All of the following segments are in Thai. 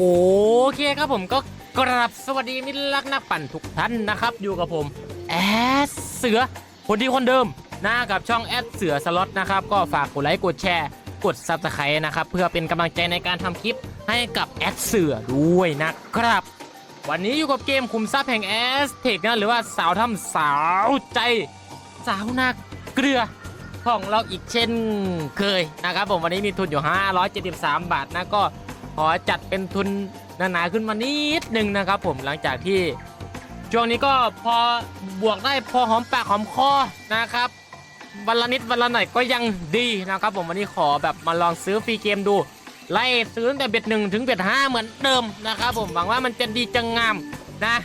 โอเคครับผมก็กราบสวัสดีมิตรรักนักปั่นทุกท่านนะครับ อยู่กับผมแอดเสือคนดีคนเดิมนะกับช่องแอดเสือสล็อตนะครับ ก็ฝากกดไลค์กดแชร์กดซับสไครต์นะครับ เพื่อเป็นกำลังใจในการทำคลิปให้กับแอดเสือด้วยนะครับ วันนี้อยู่กับเกมคุมทรัพย์แห่งแอสเทคนะหรือว่าสาวทำสาวใจสาวนาเกลือของเราอีกเช่นเคยนะครับผมวันนี้มีทุนอยู่ 573 บาทนะก็ ขอจัดเป็นทุนหนาๆขึ้นมานิดนึงนะครับ ผมหลังจากที่ช่วงนี้ก็พอบวกได้พอหอมปากหอมคอนะครับวันละนิดวันละหน่อยก็ยังดีนะครับ ผมวันนี้ขอแบบมาลองซื้อฟรีเกมดู ไล่ซื้อตั้งแต่เบ็ดหนึ่งถึงเบ็ดห้าเหมือนเดิมนะครับ ผมหวังว่ามันจะดีจังงามนะ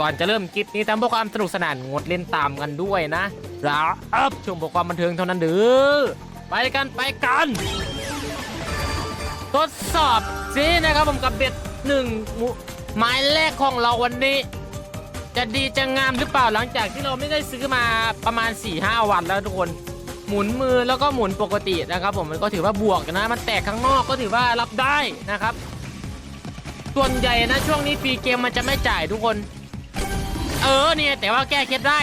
ก่อนจะเริ่มคลิปนี้ตามเพื่อความสนุกสนานงดเล่นตามกันด้วยนะแล้วอัพชมบทความบันเทิงเท่านั้นเด้อไปกันไปกัน ทดสอบ สินะครับผมกับเบ็ดหนึ่งหมายแรกของเราวันนี้ จะดีจะงามหรือเปล่าหลังจากที่เราไม่ได้ซื้อมาประมาณ4-5วันแล้วทุกคน หมุนมือแล้วก็หมุนปกตินะครับผมมันก็ถือว่าบวกนะมันแตกข้างนอกก็ถือว่ารับได้นะครับ ส่วนใหญ่นะช่วงนี้ฟรีเกมมันจะไม่จ่ายทุกคน เออเนี่ยแต่ว่าแก้เคล็ดได้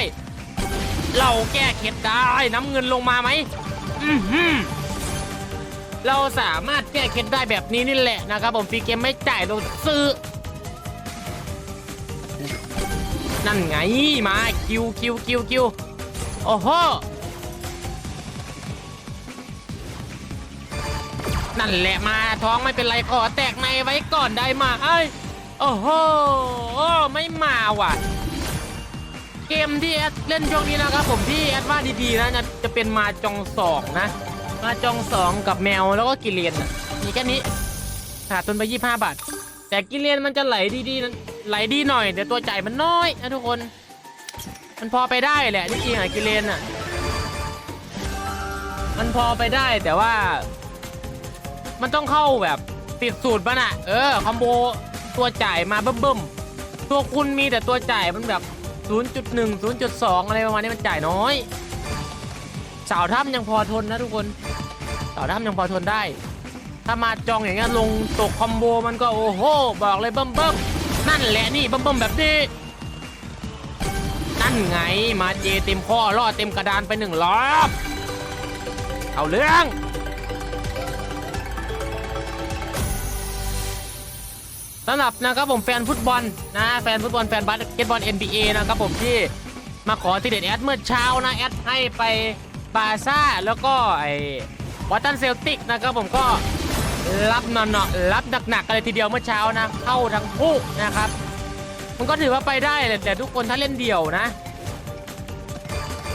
เราแก้เคล็ดได้น้ำเงินลงมาไหมอือหือ เราสามารถแก้เคล็ดได้แบบนี้นี่แหละนะครับผมฟรีเกมไม่จ่ายเราซื้อ นั่นไงมาคิวคิวคิวคิวโอ้โหนั่นแหละมาท้องไม่เป็นไรขอแตกในไว้ก่อนได้มาเอ้โอ้โหไม่มาว่ะ เกมที่แอดเล่นช่วงนี้นะครับผมที่แอดว่าดีๆนะจะจะเป็นมาจองสองนะ มาจองสองกับแมวแล้วก็กิเลนน่ะมีแค่นี้ขาดทุนไปยี่ห้าบาท แต่กิเลนมันจะไหลดีๆนะไหลดีหน่อย แต่ตัวจ่ายมันน้อยนะทุกคน มันพอไปได้แหละที่จริงอะกิเลนอะมันพอไปได้แต่ว่า มันต้องเข้าแบบติดสูตรมันอะเออคอมโบตัวจ่ายมาเบิ่มๆตัวคุณมีแต่ตัวจ่ายมันแบบ 0.1 0.2 อะไรประมาณนี้มันจ่ายน้อย สาวถ้ำยังพอทนนะทุกคนสาวถ้ำยังพอทนได้ ถ้ามาจองอย่างเงี้ยลงตกคอมโบมันก็โอ้โหบอกเลยเบิ่มเบิ่มนั่นแหละนี่เบิ่มเบิ่มแบบนี้นั่นไงมาเจเต็มข้อล่อเต็มกระดานไปหนึ่งรอบเอาเรื่องสำหรับนะครับผมแฟนฟุตบอลนะแฟนฟุตบอลแฟนบาสเกตบอล NBA นะครับผมที่มาขอทีเด็ดแอดเมื่อเช้านะแอดให้ไป บาซ่าแล้วก็ไอ้วอตันเซลติกนะครับผมก็รับหนอนๆรับหนักๆกันเลยทีเดียวเมื่อเช้านะ เข้าทั้งคู่นะครับ มันก็ถือว่าไปได้แหละแต่ทุกคนถ้าเล่นเดี่ยวนะ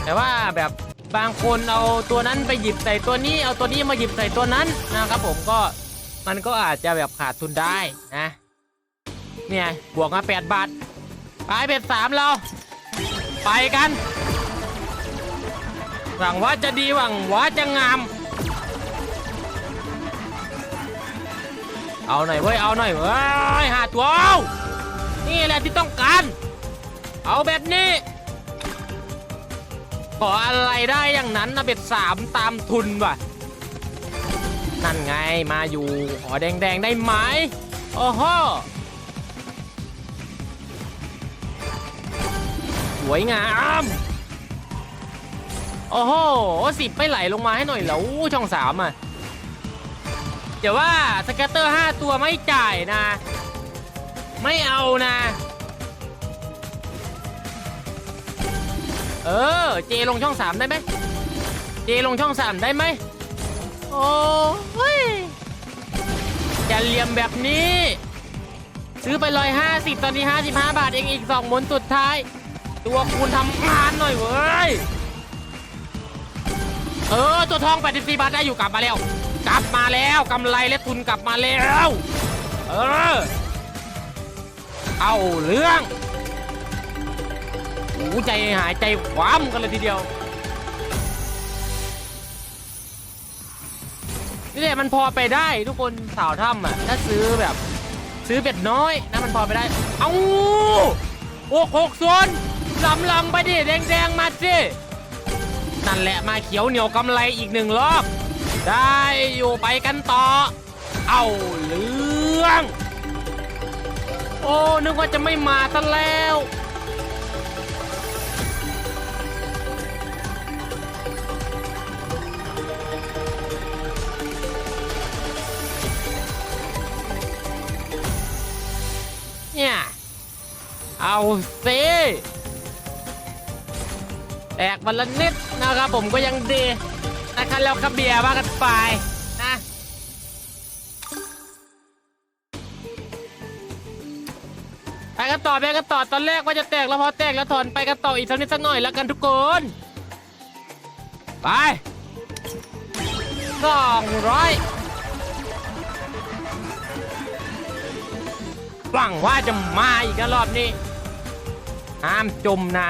แต่ว่าแบบบางคนเอาตัวนั้นไปหยิบใส่ตัวนี้ เอาตัวนี้มาหยิบใส่ตัวนั้นนะครับผมก็มันก็อาจจะแบบขาดทุนได้นะเนี่ยบวกมา8บาทไปเป็ดสามเรา ไปกัน หวังว่าจะดีหวังว่าจะงาม เอาหน่อยเว้ย เอาหน่อยเว้ยหาตัวนี่แหละที่ต้องการ เอาแบบนี้ ขออะไรได้อย่างนั้นนะเบ็ดสามตามทุนว่ะ นั่นไงมาอยู่ ขอแดงๆได้ไหมโอ้โหสวยงาม โอ้โหสิบไม่ไหลลงมาให้หน่อยแล้วช่องสามอะเดี๋ยวว่าสแกตเตอร์ห้าตัวไม่จ่ายนะ ไม่เอานะ เออ เจลงช่องสามได้ไหมเจลงช่องสามได้ไหมโอ้ยอย่าเหลี่ยมแบบนี้ ซื้อไปร้อยห้าสิบตอนนี้ห้าสิบห้าบาทเองอีกสองหมุนสุดท้าย ตัวคูณทำงานหน่อยเว้ย เออตัวทอง84บาทได้อยู่กลับมาแล้ว กลับมาแล้วกำไรและทุนกลับมาแล้ว เออ เอาเรื่องโอ้ใจหายใจคว้ำกันเลยทีเดียว นี่แหละมันพอไปได้ทุกคนสาวถ้ำอะ ถ้าซื้อแบบ ซื้อเบ็ดน้อยนะมันพอไปได้ เอาโอ้หกส่วนลำลำไปดิแดงๆมาสิ นั่นแหละมาเขียวเหนียวกำไรอีกหนึ่งรอบได้อยู่ไปกันต่อ เอาเรื่อง โอ้นึกว่าจะไม่มาซะแล้ว เนี่ย เอาสิ แตกวันละนิดนะครับผมก็ยังดีนะครับแล้วกระเบียร์ว่ากันไปนะไปกันต่อไปกันต่อตอนแรกว่าจะแตกแล้วพอแตกแล้วถอนไปกันต่ออีกสักนิดสักหน่อยแล้วกันทุกคนไปสองร้อยหวังว่าจะมาอีกรอบนี้ห้ามจมนะ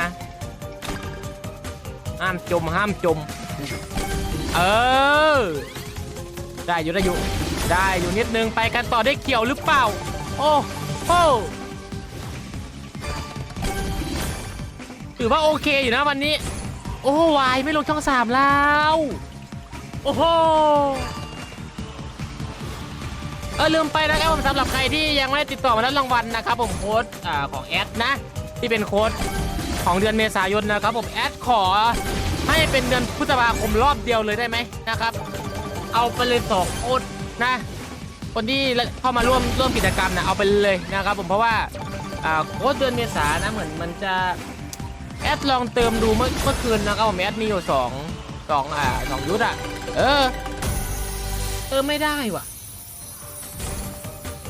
ห้ามจมห้ามจม เออ ได้อยู่ได้อยู่ ได้อยู่นิดนึงไปกันต่อได้เขียวหรือเปล่า โอ้โหถือว่าโอเคอยู่นะวันนี้ โอ้วายไม่ลงช่องสามแล้ว โอ้โหเออลืมไปนะครับผมสำหรับใครที่ยังไม่ได้ติดต่อมาแล้วรางวัลนะครับผมโค้ดของแอดนะ ที่เป็นโค้ด ของเดือนเมษายนนะครับผมแอดขอให้เป็นเดือนพฤษภาคมรอบเดียวเลยได้ไหมนะครับ เอาไปเลยสองโคดนะ คนที่เข้ามาร่วมร่วมกิจกรรมนะเอาไปเลยนะครับ ผมเพราะว่าอ่าโค้ดเดือนเมษานะเหมือนมันจะแอดลองเติมดูเมื่อเมื่อคืนนะครับผมแอดมีอยู่สองสองอ่าสองยุทธอะเออเออไม่ได้ว่ะ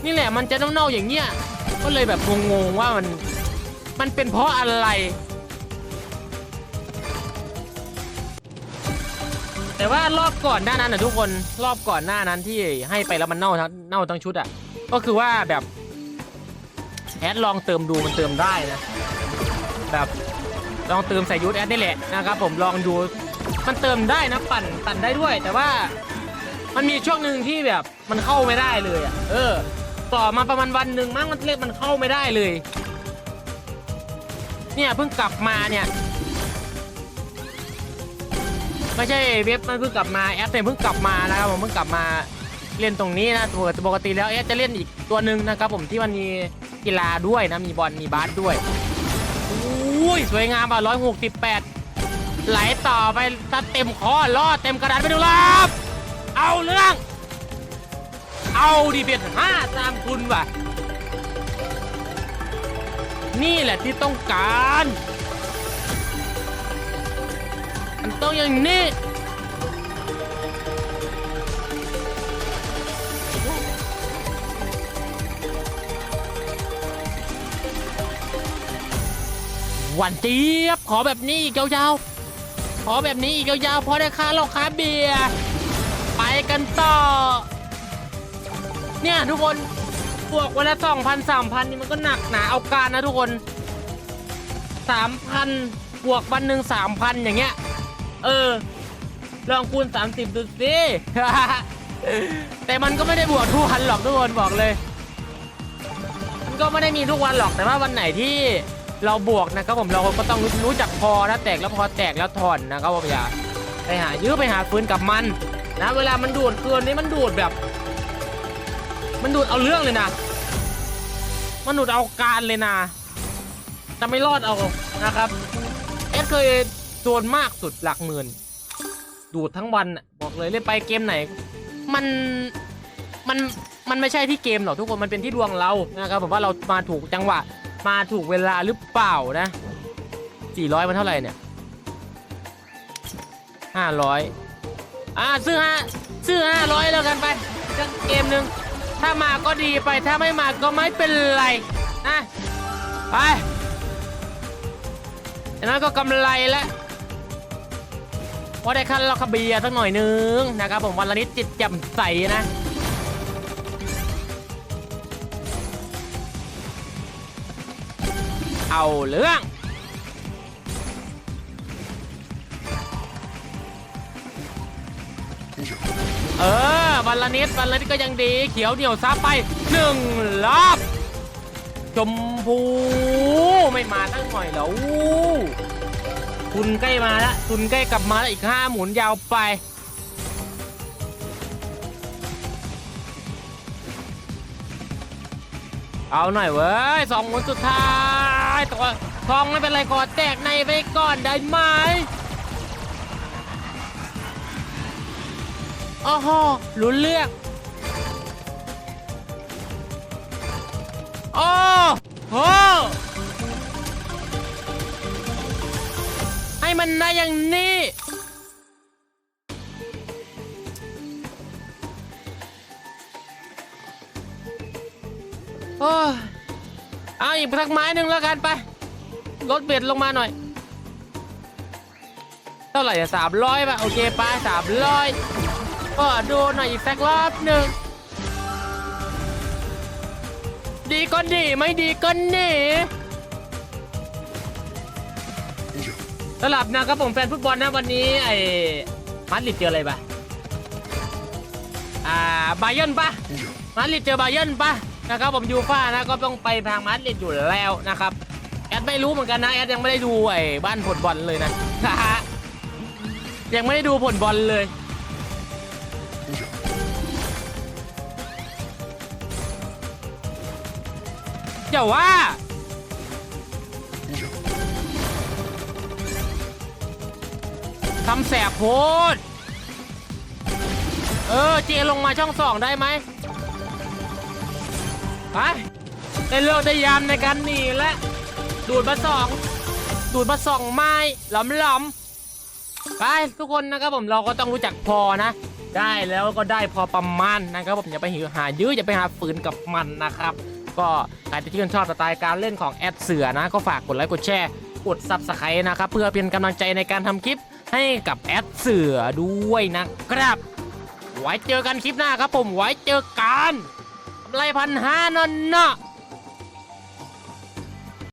นี่แหละมันจะเน่าๆอย่างเงี้ยก็เลยแบบงงๆว่ามัน มันเป็นเพราะอะไร แต่ว่ารอบก่อนหน้านั้นนะทุกคนรอบก่อนหน้านั้นที่ให้ไปแล้วมันเน่าทั้งเน่าทั้งชุดอะ ก็คือว่าแบบแอดลองเติมดูมันเติมได้นะ แบบลองเติมใส่ยูทแอดนี่แหละนะครับผมลองดูมันเติมได้นะปั่นปั่นได้ด้วย แต่ว่ามันมีช่วงหนึ่งที่แบบมันเข้าไม่ได้เลยอะเออ ต่อมาประมาณวันหนึ่งมั้งมันเรียกมันเข้าไม่ได้เลย เนี่ยเพิ่งกลับมาเนี่ยไม่ใช่เว็บมันเพิ่งกลับมาแอปเนี่ยเพิ่งกลับมานะครับผมเพิ่งกลับมาเล่นตรงนี้นะปกติปกติแล้วแอปจะเล่นอีกตัวหนึ่งนะครับผมที่มันมีกีฬาด้วยนะมีบอลมีบาสด้วยอุ้ยสวยงามอะร้อยหกสิบแปดไหลต่อไปถ้าเต็มคอล่อเต็มกระดานไปดูครับเอาเรื่อง เอาดีเบียดห้าตามคุณว่ะ นี่แหละที่ต้องการ มันต้องอย่างนี้ หวันเจี๊ยบ ขอแบบนี้อีกยาวๆ ขอแบบนี้อีกยาวๆ พอได้ค่าเหล้าค่าเบียร์ ไปกันต่อ เนี่ยทุกคน บวกวันละสองพันสามพันนี่มันก็หนักหนาเอาการนะทุกคนสามพันบวกวันหนึ่งสามพันอย่างเงี้ย เออ ลองคูณสามสิบดูสิแต่มันก็ไม่ได้บวกทุกวันหรอกทุกคนบอกเลย มันก็ไม่ได้มีทุกวันหรอกแต่ว่าวันไหนที่เราบวกนะครับผมเราก็ต้องรู้จักพอถ้าแตกแล้วพอแตกแล้วถอนนะครับผมอย่าไปหายื้อไปหาฟื้นกับมันนะ เวลามันดูดเกินนี่มันดูดแบบ มันดูดเอาเรื่องเลยนะ มันดูดเอาการเลยนะ จะไม่รอดเอานะครับ เอสเคยโดนมากสุดหลักหมื่น ดูดทั้งวันบอกเลยเล่นไปเกมไหน มัน มัน มันไม่ใช่ที่เกมหรอกทุกคน มันเป็นที่ดวงเรา นะครับผมว่าเรามาถูกจังหวะ มาถูกเวลาหรือเปล่านะ400มันเท่าไหร่เนี่ย500อ่าซื้อห้าซื้อ500แล้วกันไปสักเกมหนึ่ง ถ้ามาก็ดีไปถ้าไม่มาก็ไม่เป็นไรนะไปอย่างนั้นก็กำไรแล้วพอได้คันเราขบเบียสักหน่อยนึงนะครับผมวันละนิดจิตแจ่มใสนะเอาเรื่อง เออ วันละนิดวันละนิดก็ยังดี เขียวเหนียวซับไปหนึ่งรอบชมพูไม่มาตั้งหน่อยแล้วทุนใกล้มาแล้วทุนใกล้กลับมาแล้วอีกห้าหมุนยาวไปเอาหน่อยเว้ยสองคนสุดท้ายต่ว่าทองไม่เป็นไรขอแตกในไปก่อนได้ไหม โอ้โหลุ้นเลือกโอ้โหให้มันได้อย่างนี้โอ้ยเอาอีกสักไม้หนึ่งแล้วกันไปลดเบ็ดลงมาหน่อย เท่าไหร่อะสามร้อยป่ะ โอเคไปสามร้อย ก็ดูหน่อยอีกสักรอบหนึ่ง ดีก็ดีไม่ดีก็หนีสลับนะครับผมแฟนฟุตบอลนะวันนี้ไอ้มาดริดเจออะไรปะอ่าบาเยิร์นปะมาดริดเจอบาเยิร์นปะนะครับผมยูฟ่านะก็ต้องไปทางมาดริดอยู่แล้วนะครับแอดไม่รู้เหมือนกันนะแอดยังไม่ได้ดูไอ้บ้านผลบอลเลยนะยังไม่ได้ดูผลบอลเลย อย่าว่าทำแสบโพดเออ เจลงมาช่องสองได้ไหมไปได้เลิกได้ยามในการหนีและ ดูดมาสองดูดมาสองไม้หลอมหลอมๆไปทุกคนนะครับผมเราก็ต้องรู้จักพอนะ ได้แล้วก็ได้พอประมาณนะครับผมอย่าไปหิวหายื้ออย่าไปหาฝืนกับมันนะครับ ก็ใครที่ชื่นชอบสไตล์การเล่นของแอดเสือนะ ก็ฝากกดไลค์กดแชร์กดซับสไครต์นะครับ เพื่อเป็นกำลังใจในการทำคลิปให้กับแอดเสือด้วยนะครับ ไว้เจอกันคลิปหน้าครับผมไว้เจอกันกำไรพันห้านอนเนาะ